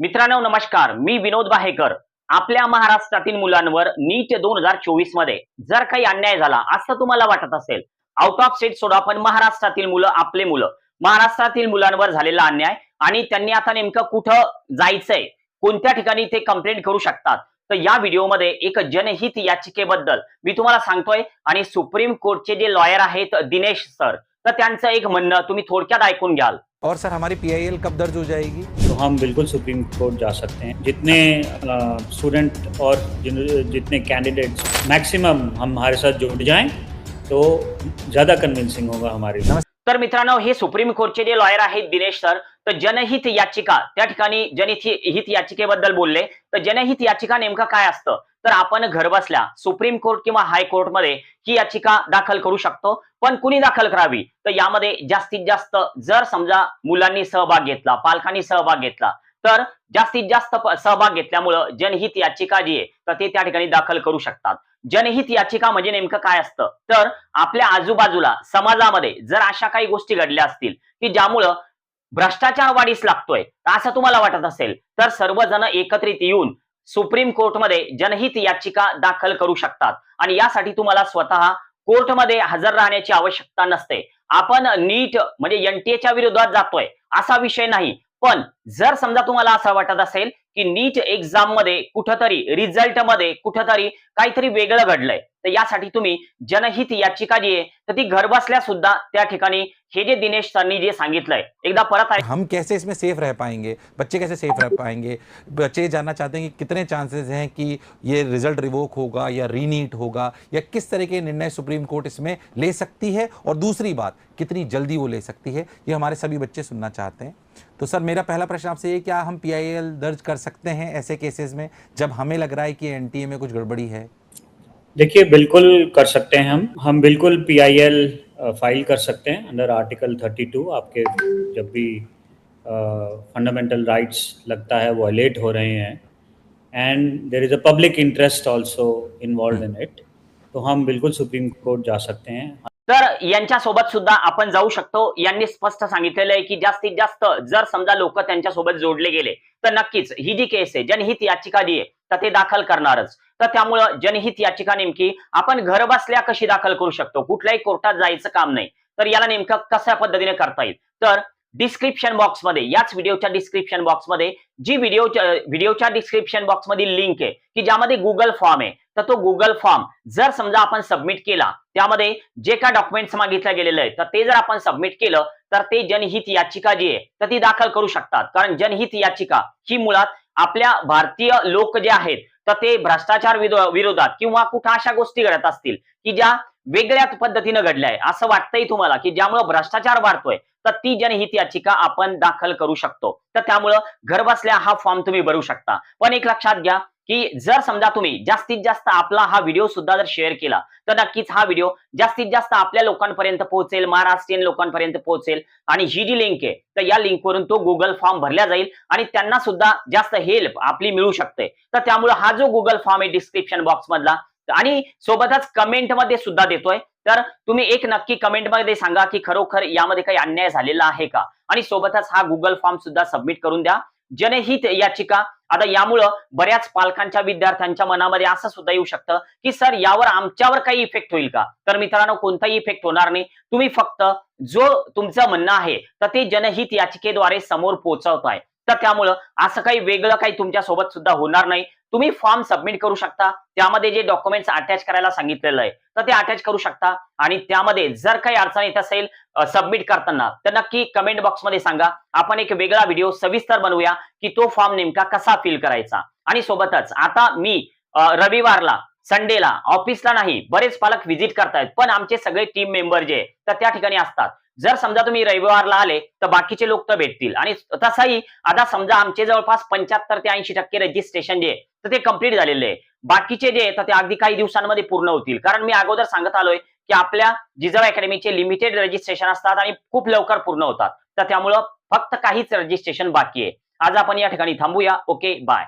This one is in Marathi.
मित्रांनो नमस्कार. मी विनोद बाहेकर. आपल्या महाराष्ट्रातील मुलांवर नीट दोन हजार चोवीसमध्ये जर काही अन्याय झाला असं तुम्हाला वाटत असेल आउट ऑफ स्टेट सोडा पण महाराष्ट्रातील मुलं आपले मुलं महाराष्ट्रातील मुलांवर झालेला अन्याय आणि त्यांनी आता नेमकं कुठं जायचंय कोणत्या ठिकाणी ते कंप्लेंट करू शकतात तर या व्हिडिओमध्ये एक जनहित याचिकेबद्दल मी तुम्हाला सांगतोय आणि सुप्रीम कोर्टचे जे लॉयर आहेत दिनेश सर तर त्यांचं एक म्हणणं तुम्ही थोडक्यात ऐकून घ्याल. और सर हमारी पीआईएल कब दर्ज हो जाएगी? हम बिल्कुल सुप्रीम कोर्ट जा सकते हैं। जितने स्टूडेंट और जितने कैंडिडेट्स मैक्सिमम हम हमारे साथ जुड़ जाएँ तो ज़्यादा कन्विंसिंग होगा हमारे तर मित्रांनो, हे सुप्रीम कोर्टचे जे लॉयर आहेत दिनेश सर तर जनहित याचिका त्या ठिकाणी जनहित हित याचिकेबद्दल बोलले. तर जनहित याचिका नेमकं काय असतं? तर आपण घरबसल्या सुप्रीम कोर्ट किंवा हायकोर्टमध्ये ही याचिका दाखल करू शकतो. पण कुणी दाखल करावी? तर यामध्ये जास्तीत जास्त जर समजा मुलांनी सहभाग घेतला पालकांनी सहभाग घेतला तर जास्तीत जास्त सहभाग घेतल्यामुळं जनहित याचिका जी आहे तर ते त्या ठिकाणी दाखल करू शकतात. जनहित याचिका म्हणजे नेमकं काय असतं? तर आपल्या आजूबाजूला समाजामध्ये जर अशा काही गोष्टी घडल्या असतील की ज्यामुळं भ्रष्टाचार वाढीस लागतोय. असं तुम्हाला वाटत असेल तर सर्वजण एकत्रित येऊन सुप्रीम कोर्टमध्ये जनहित याचिका दाखल करू शकतात. आणि यासाठी तुम्हाला स्वतः कोर्टमध्ये हजर राहण्याची आवश्यकता नसते. आपण नीट म्हणजे एनटीएच्या विरोधात जातोय असा विषय नाही. पण जर समजा तुम्हाला असं वाटत असेल की नीट एक्झाम मध्ये कुठंतरी रिझल्ट मध्ये कुठंतरी काहीतरी वेगळं घडलंय. तर यासाठी तुम्ही जनहित याचिका जी आहे, तर ती घर बसल्या हे जे दिनेश सरांनी जे सांगितलंय, एकदा परत ऐक- हम कैसे इसमें सेफ़ रह पाएँगे? बच्चे कैसे सेफ़ रह पाएँगे? बच्चे जानना चाहते हैं कि कितने चांसेस हैं कि ये रिज़ल्ट रिवोक होगा या रीनीट होगा, या किस तरह के निर्णय सुप्रीम कोर्ट इसमें ले सकती है? और दूसरी बात, कितनी जल्दी वो ले सकती है? ये हमारे सभी बच्चे सुनना चाहते हैं। तो सर, मेरा पहला प्रश्न आपसे ये, क्या हम पीआईएल दर्ज कर सकते हैं ऐसे केसेस में, जब हमें लग रहा है कि एनटीए में कुछ गड़बड़ी है? देखिए, बिल्कुल कर सकते हैं हम। हम बिल्कुल पीआईएल फ़ाइल कर सकते हैं अंडर आर्टिकल 32 आपके जब भी फंडामेंटल राइट्स लगता है वायलेट हो रहे हैं। And there is a public interest also involve in it तो हम बिल्कुल सुप्रीम कोर्ट जा सकते हैं। तर यांच्या सोबत सुद्धा आपण जाऊ शकतो. यांनी स्पष्ट सांगितलेलं आहे की जास्तीत जास्त जर समजा लोक त्यांच्यासोबत जोडले गेले तर नक्कीच ही जी केस आहे जनहित याचिका जी आहे तर ते दाखल करणारच. तर त्यामुळं जनहित याचिका नेमकी आपण घर बसल्या कशी दाखल करू शकतो? कुठल्याही कोर्टात जायचं काम नाही. तर याला नेमकं कशा पद्धतीने करता येईल? तर डिस्क्रिप्शन बॉक्समध्ये याच व्हिडिओच्या डिस्क्रिप्शन बॉक्समध्ये जी व्हिडिओ व्हिडिओच्या डिस्क्रिप्शन बॉक्समधील लिंक आहे की ज्यामध्ये गुगल फॉर्म आहे तर तो गुगल फॉर्म जर समजा आपण सबमिट केला त्यामध्ये जे काय डॉक्युमेंट्स मागितलं गेलेलं आहे तर ते जर आपण सबमिट केलं तर ते जनहित याचिका जी आहे तर ती दाखल करू शकतात. कारण जनहित याचिका ही मुळात आपल्या भारतीय लोक जे आहेत तर ते भ्रष्टाचार विरोधात किंवा कुठं अशा गोष्टी घडत असतील की ज्या वेगळ्या पद्धतीनं घडल्या आहे असं वाटतंय तुम्हाला की ज्यामुळे भ्रष्टाचार वाढतोय तर ती जनहित याचिका आपण दाखल करू शकतो. तर त्यामुळं घर बसल्या हा फॉर्म तुम्ही भरू शकता. पण एक लक्षात घ्या की जर समजा तुम्ही जास्तीत जास्त आपला हा व्हिडिओ सुद्धा जर शेअर केला तर नक्कीच हा व्हिडिओ जास्तीत जास्त आपल्या लोकांपर्यंत पोहोचेल महाराष्ट्रीयन लोकांपर्यंत पोहोचेल. आणि ही जी लिंक आहे तर या लिंकवरून तो गुगल फॉर्म भरला जाईल आणि त्यांना सुद्धा जास्त हेल्प आपली मिळू शकते. तर त्यामुळे हा जो गुगल फॉर्म आहे डिस्क्रिप्शन बॉक्स मधला आणि सोबतच कमेंटमध्ये सुद्धा देतोय. तर तुम्ही एक नक्की कमेंटमध्ये सांगा की खरोखर यामध्ये काही अन्याय झालेला आहे का? आणि सोबतच हा गुगल फॉर्म सुद्धा सबमिट करून द्या. जनहित याचिका आता यामुळं बऱ्याच पालकांच्या विद्यार्थ्यांच्या मनामध्ये असं सुद्धा येऊ शकतं की सर यावर आमच्यावर काही इफेक्ट होईल का? तर मित्रांनो कोणताही इफेक्ट होणार नाही. तुम्ही फक्त जो तुमचं म्हणणं आहे तर ते जनहित याचिकेद्वारे समोर पोहोचवताय. तर त्यामुळं असं काही वेगळं काही तुमच्यासोबत सुद्धा होणार नाही. तुम्ही फॉर्म सबमिट करू शकता. त्यामध्ये जे डॉक्युमेंट्स अटॅच करायला सांगितलेलं आहे तर ते अटॅच करू शकता. आणि त्यामध्ये जर काही अडचण येत असेल सबमिट करताना तर नक्की कमेंट बॉक्समध्ये सांगा. आपण एक वेगळा व्हिडिओ सविस्तर बनवूया की तो फॉर्म नेमका कसा फिल करायचा. आणि सोबतच आता मी रविवारला संडेला ऑफिसला नाही बरेच पालक व्हिजिट करतायत पण आमचे सगळे टीम मेंबर जे तर त्या ठिकाणी असतात. जर समजा तुम्ही रविवारला आले तर बाकीचे लोक तर भेटतील. आणि तसाही आता समजा आमचे जवळपास पंच्याहत्तर ते ऐंशी टक्के रजिस्ट्रेशन जे तर ते कंप्लीट झालेले आहे. बाकीचे जे आहेत तर ते अगदी काही दिवसांमध्ये पूर्ण होतील. कारण मी अगोदर सांगत आलोय की आपल्या जिजाऊ अकॅडमीचे लिमिटेड रजिस्ट्रेशन असतात आणि खूप लवकर पूर्ण होतात. तर त्यामुळं फक्त काहीच रजिस्ट्रेशन बाकी आहे. आज आपण या ठिकाणी थांबूया. Okay bye